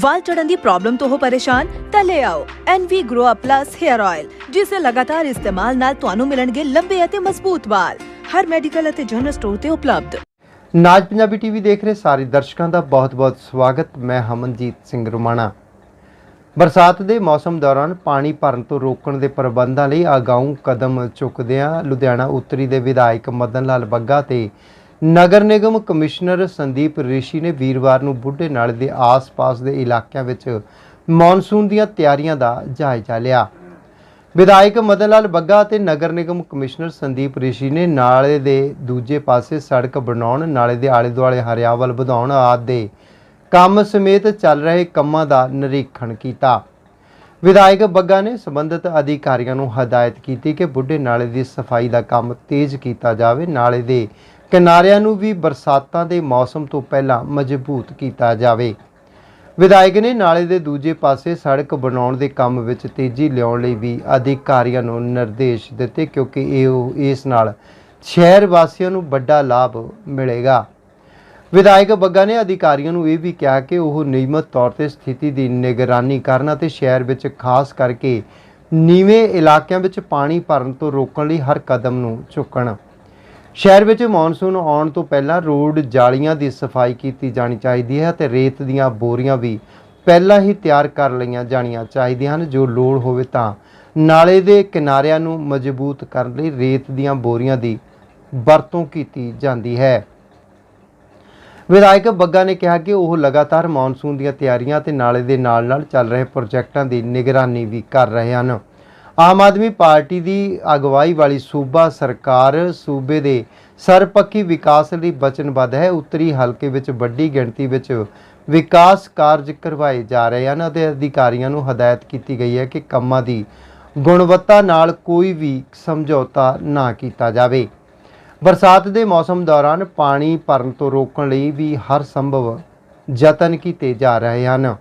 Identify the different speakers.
Speaker 1: ਵਾਲ ਚੜਨ ਦੀ ਪ੍ਰੋਬਲਮ ਤੋਂ ਹੋ ਪਰੇਸ਼ਾਨ, ਤਾਂ ਲੈ ਆਓ NV Grow Up Plus Hair Oil ਜਿਸ ਦੇ ਲਗਾਤਾਰ ਇਸਤੇਮਾਲ ਨਾਲ ਤੁਹਾਨੂੰ ਮਿਲਣਗੇ ਲੰਬੇ ਅਤੇ ਮਜ਼ਬੂਤ ਵਾਲ। ਹਰ ਮੈਡੀਕਲ ਅਤੇ ਜਨਰਲ ਸਟੋਰ ਤੇ ਉਪਲਬਧ।
Speaker 2: ਨਾਜ ਪੰਜਾਬੀ ਟੀਵੀ ਦੇਖ ਰਹੇ ਸਾਰੇ ਦਰਸ਼ਕਾਂ ਦਾ ਬਹੁਤ-ਬਹੁਤ ਸਵਾਗਤ। ਮੈਂ ਹਮਨਜੀਤ ਸਿੰਘ ਰੁਮਾਣਾ। ਬਰਸਾਤ ਦੇ ਮੌਸਮ ਦੌਰਾਨ ਪਾਣੀ ਭਰਨ ਤੋਂ ਰੋਕਣ ਦੇ ਪ੍ਰਬੰਧਾਂ ਲਈ ਅਗਾਊਂ ਕਦਮ ਚੁੱਕਦਿਆਂ ਲੁਧਿਆਣਾ ਉੱਤਰੀ ਦੇ ਵਿਧਾਇਕ ਮਦਨ ਲਾਲ ਬੱਗਾ ਤੇ ਨਗਰ ਨਿਗਮ ਕਮਿਸ਼ਨਰ ਸੰਦੀਪ ਰਿਸ਼ੀ ਨੇ ਵੀਰਵਾਰ ਨੂੰ ਬੁੱਢੇ ਨਾਲੇ ਦੇ ਆਸ-ਪਾਸ ਦੇ ਇਲਾਕਿਆਂ ਵਿੱਚ ਮੌਨਸੂਨ ਦੀਆਂ ਤਿਆਰੀਆਂ ਦਾ ਜਾਇਜ਼ਾ ਲਿਆ। ਵਿਧਾਇਕ ਮਦਨ ਲਾਲ ਬੱਗਾ ਅਤੇ ਨਗਰ ਨਿਗਮ ਕਮਿਸ਼ਨਰ ਸੰਦੀਪ ਰਿਸ਼ੀ ਨੇ ਨਾਲੇ ਦੇ ਦੂਜੇ ਪਾਸੇ ਸੜਕ ਬਣਾਉਣ, ਨਾਲੇ ਦੇ ਆਲੇ ਦੁਆਲੇ ਹਰਿਆਵਲ ਵਧਾਉਣ ਆਦਿ ਦੇ ਕੰਮ ਸਮੇਤ ਚੱਲ ਰਹੇ ਕੰਮਾਂ ਦਾ ਨਿਰੀਖਣ ਕੀਤਾ। ਵਿਧਾਇਕ ਬੱਗਾ ਨੇ ਸੰਬੰਧਿਤ ਅਧਿਕਾਰੀਆਂ ਨੂੰ ਹਦਾਇਤ ਕੀਤੀ ਕਿ ਬੁੱਢੇ ਨਾਲੇ ਦੀ ਸਫ਼ਾਈ ਦਾ ਕੰਮ ਤੇਜ਼ ਕੀਤਾ ਜਾਵੇ, ਨਾਲੇ ਦੇ ਕਿਨਾਰਿਆਂ ਨੂੰ ਵੀ ਬਰਸਾਤਾਂ ਦੇ ਮੌਸਮ ਤੋਂ ਪਹਿਲਾਂ ਮਜ਼ਬੂਤ ਕੀਤਾ ਜਾਵੇ। ਵਿਧਾਇਕ ਨੇ ਨਾਲੇ ਦੇ ਦੂਜੇ ਪਾਸੇ ਸੜਕ ਬਣਾਉਣ ਦੇ ਕੰਮ ਵਿੱਚ ਤੇਜ਼ੀ ਲਿਆਉਣ ਲਈ ਵੀ ਅਧਿਕਾਰੀਆਂ ਨੂੰ ਨਿਰਦੇਸ਼ ਦਿੱਤੇ ਕਿਉਂਕਿ ਇਹ ਇਸ ਨਾਲ ਸ਼ਹਿਰ ਵਾਸੀਆਂ ਨੂੰ ਵੱਡਾ ਲਾਭ ਮਿਲੇਗਾ। ਵਿਧਾਇਕ ਬੱਗਾ ਨੇ ਅਧਿਕਾਰੀਆਂ ਨੂੰ ਇਹ ਵੀ ਕਿਹਾ ਕਿ ਉਹ ਨਿਯਮਤ ਤੌਰ ਤੇ ਸਥਿਤੀ ਦੀ ਨਿਗਰਾਨੀ ਕਰਨ ਅਤੇ ਸ਼ਹਿਰ ਵਿੱਚ ਖਾਸ ਕਰਕੇ ਨੀਵੇਂ ਇਲਾਕਿਆਂ ਵਿੱਚ ਪਾਣੀ ਭਰਨ ਤੋਂ ਰੋਕਣ ਲਈ ਹਰ ਕਦਮ ਨੂੰ ਚੁੱਕਣ। ਸ਼ਹਿਰ ਵਿੱਚ ਮੌਨਸੂਨ ਆਉਣ ਤੋਂ ਪਹਿਲਾਂ ਰੋਡ ਜਾਲੀਆਂ ਦੀ ਸਫ਼ਾਈ ਕੀਤੀ ਜਾਣੀ ਚਾਹੀਦੀ ਹੈ ਅਤੇ ਰੇਤ ਦੀਆਂ ਬੋਰੀਆਂ ਵੀ ਪਹਿਲਾਂ ਹੀ ਤਿਆਰ ਕਰ ਲਈਆਂ ਜਾਣੀਆਂ ਚਾਹੀਦੀਆਂ ਹਨ। ਜੋ ਲੋੜ ਹੋਵੇ ਤਾਂ ਨਾਲੇ ਦੇ ਕਿਨਾਰਿਆਂ ਨੂੰ ਮਜ਼ਬੂਤ ਕਰਨ ਲਈ ਰੇਤ ਦੀਆਂ ਬੋਰੀਆਂ ਦੀ ਵਰਤੋਂ ਕੀਤੀ ਜਾਂਦੀ ਹੈ। ਵਿਧਾਇਕ ਬੱਗਾ ਨੇ ਕਿਹਾ ਕਿ ਉਹ ਲਗਾਤਾਰ ਮੌਨਸੂਨ ਦੀਆਂ ਤਿਆਰੀਆਂ ਤੇ ਨਾਲੇ ਦੇ ਨਾਲ-ਨਾਲ ਚੱਲ ਰਹੇ ਪ੍ਰੋਜੈਕਟਾਂ ਦੀ ਨਿਗਰਾਨੀ ਵੀ ਕਰ ਰਹੇ ਹਨ। ਆਮ ਆਦਮੀ ਪਾਰਟੀ ਦੀ ਅਗਵਾਈ ਵਾਲੀ ਸੂਬਾ ਸਰਕਾਰ ਸੂਬੇ ਦੇ ਸਰਪੱਖੀ ਵਿਕਾਸ ਲਈ ਵਚਨਬੱਧ ਹੈ। ਉੱਤਰੀ ਹਲਕੇ ਵਿੱਚ ਵੱਡੀ ਗਿਣਤੀ ਵਿੱਚ ਵਿਕਾਸ ਕਾਰਜ ਕਰਵਾਏ ਜਾ ਰਹੇ ਹਨ ਅਤੇ ਅਧਿਕਾਰੀਆਂ ਨੂੰ ਹਦਾਇਤ ਕੀਤੀ ਗਈ ਹੈ ਕਿ ਕੰਮਾਂ ਦੀ ਗੁਣਵੱਤਾ ਨਾਲ ਕੋਈ ਵੀ ਸਮਝੌਤਾ ਨਾ ਕੀਤਾ ਜਾਵੇ। ਬਰਸਾਤ ਦੇ ਮੌਸਮ ਦੌਰਾਨ ਪਾਣੀ ਭਰਨ ਤੋਂ ਰੋਕਣ ਲਈ ਵੀ ਹਰ ਸੰਭਵ ਯਤਨ ਕੀਤੇ ਜਾ ਰਹੇ ਹਨ।